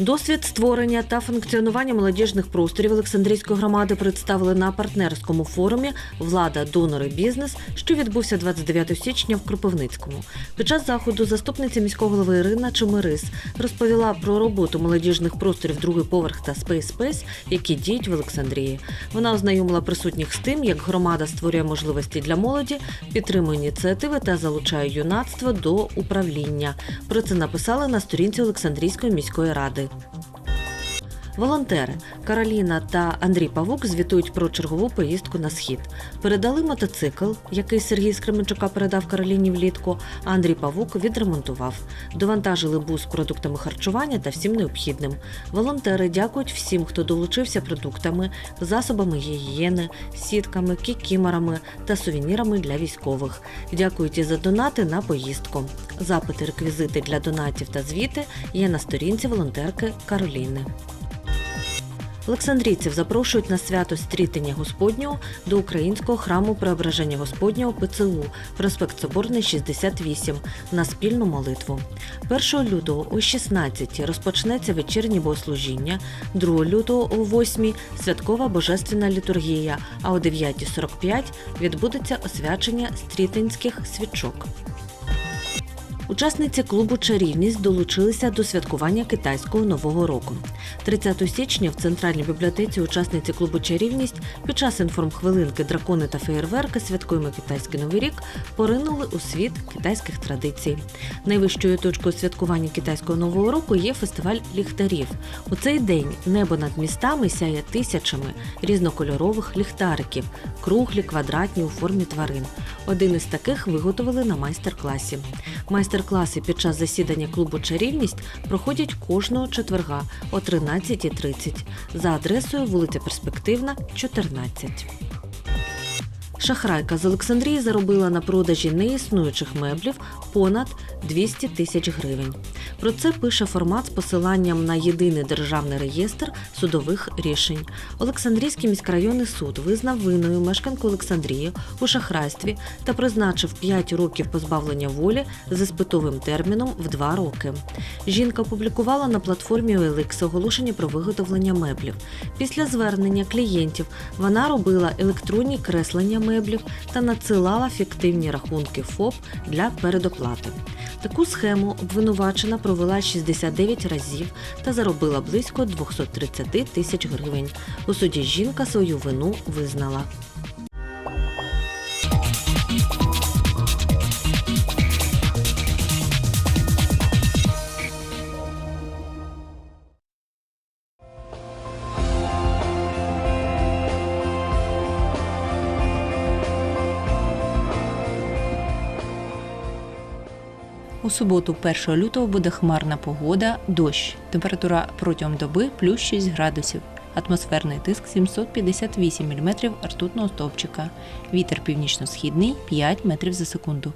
Досвід створення та функціонування молодіжних просторів Олександрійської громади представили на партнерському форумі Влада, донори, бізнес, що відбувся 29 січня в Кропивницькому. Під час заходу заступниця міського голови Ірина Чемерис розповіла про роботу молодіжних просторів другий поверх та Space Space, які діють в Олександрії. Вона ознайомила присутніх з тим, як громада створює можливості для молоді, підтримує ініціативи та залучає юнацтво до управління. Про це написали на сторінці Олександрійської міської ради. Escape. Волонтери Кароліна та Андрій Павук звітують про чергову поїздку на схід. Передали мотоцикл, який Сергій з Кременчука передав Кароліні влітку, а Андрій Павук відремонтував. Довантажили бус продуктами харчування та всім необхідним. Волонтери дякують всім, хто долучився продуктами, засобами гігієни, сітками, кікіморами та сувенірами для військових. Дякують і за донати на поїздку. Запити, реквізити для донатів та звіти є на сторінці волонтерки Кароліни. Олександрійців запрошують на свято стрітення Господнього до українського храму Преображення Господнього ПЦУ, проспект Соборний 68, на спільну молитву. 1 лютого о 16 розпочнеться вечірнє богослужіння, 2 лютого о 8 святкова божественна літургія, а о 9.45 відбудеться освячення стрітинських свічок. Учасниці клубу Чарівність долучилися до святкування китайського нового року. 30 січня в центральній бібліотеці учасниці клубу Чарівність під час інформхвилинки Дракони та феєрверки святкуємо китайський новий рік поринули у світ китайських традицій. Найвищою точкою святкування китайського нового року є фестиваль ліхтарів. У цей день небо над містами сяє тисячами різнокольорових ліхтариків, круглі, квадратні у формі тварин. Один із таких виготовили на майстер-класі. Майстер-класи під час засідання клубу Чарівність проходять кожного четверга о 13.30 за адресою вулиця Перспективна, 14. Шахрайка з Олександрії заробила на продажі неіснуючих меблів понад 200 тисяч гривень. Про це пише формат з посиланням на єдиний державний реєстр судових рішень. Олександрійський міськрайонний суд визнав винною мешканку Олександрії у шахрайстві та призначив 5 років позбавлення волі з іспитовим терміном в 2 роки. Жінка опублікувала на платформі OLX оголошення про виготовлення меблів. Після звернення клієнтів вона робила електронні креслення меблів та надсилала фіктивні рахунки ФОП для передоплати. Таку схему обвинувачена провела 69 разів та заробила близько 230 тисяч гривень. У суді жінка свою вину визнала. У суботу, 1 лютого, буде хмарна погода, дощ. Температура протягом доби плюс 6 градусів. Атмосферний тиск 758 мм ртутного стовпчика. Вітер північно-східний 5 метрів за секунду.